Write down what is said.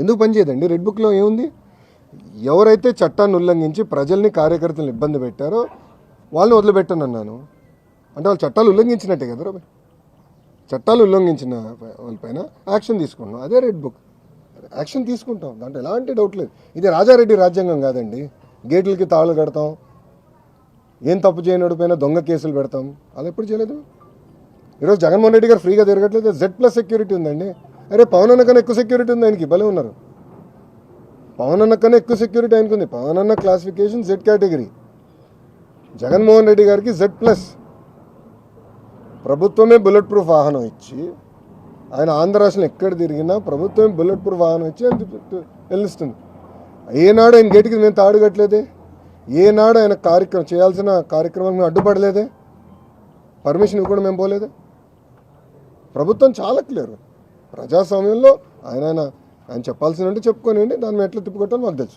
ఎందుకు పనిచేయదండి రెడ్ బుక్లో ఏముంది? ఎవరైతే చట్టాన్ని ఉల్లంఘించి ప్రజల్ని కార్యకర్తలను ఇబ్బంది పెట్టారో వాళ్ళని వదిలిపెట్టను అన్నాను. అంటే వాళ్ళు చట్టాలు ఉల్లంఘించినట్టే కదా రాబాయ్ చట్టాలు ఉల్లంఘించిన వాళ్ళపైన యాక్షన్ తీసుకున్నాం అదే రెడ్ బుక్ యాక్షన్ తీసుకుంటాం. దాంట్లో ఎలాంటి డౌట్ లేదు. ఇది రాజారెడ్డి రాజ్యాంగం కాదండి. గేట్లకి తాళు కడతాం. ఏం తప్పు చేయనడిపోయినా దొంగ కేసులు పెడతాం. అలా ఎప్పుడు చేయలేదు? ఈరోజు జగన్మోహన్ రెడ్డి గారు ఫ్రీగా తిరగట్లేదు. జెడ్ ప్లస్ సెక్యూరిటీ ఉందండి. అరే పవన్ అన్న కన్నా ఎక్కువ సెక్యూరిటీ ఉంది ఆయనకి భలే ఉన్నారు. పవన్ అన్న కన్నా ఎక్కువ సెక్యూరిటీ ఆయనకు ఉంది పవన్ అన్న classification Z category Jaganmohan Reddy గారికి జెడ్ ప్లస్ ప్రభుత్వమే బుల్లెట్ ప్రూఫ్ వాహనం ఇచ్చి ఆయన ఆంధ్ర రాష్ట్రం ఎక్కడ తిరిగినా ప్రభుత్వమే బుల్లెట్ ప్రూఫ్ వాహనం ఇచ్చి ఆయన వెళ్ళిస్తుంది. ఏనాడు ఆయన గేటుకి మేము తాడుగట్లేదే ఏనాడు ఆయన కార్యక్రమం చేయాల్సిన కార్యక్రమాలు మేము అడ్డుపడలేదే? పర్మిషన్ ఇవ్వకుండా మేము పోలేదే? ప్రభుత్వం చాలా క్లియర్ ప్రజాస్వామ్యంలో ఆయన ఆయన చెప్పాల్సిన చెప్పాల్సినంటే చెప్పుకోనివ్వండి దాన్ని ఎట్లా తిప్పుకొట్టాలో మాకు తెలుసు.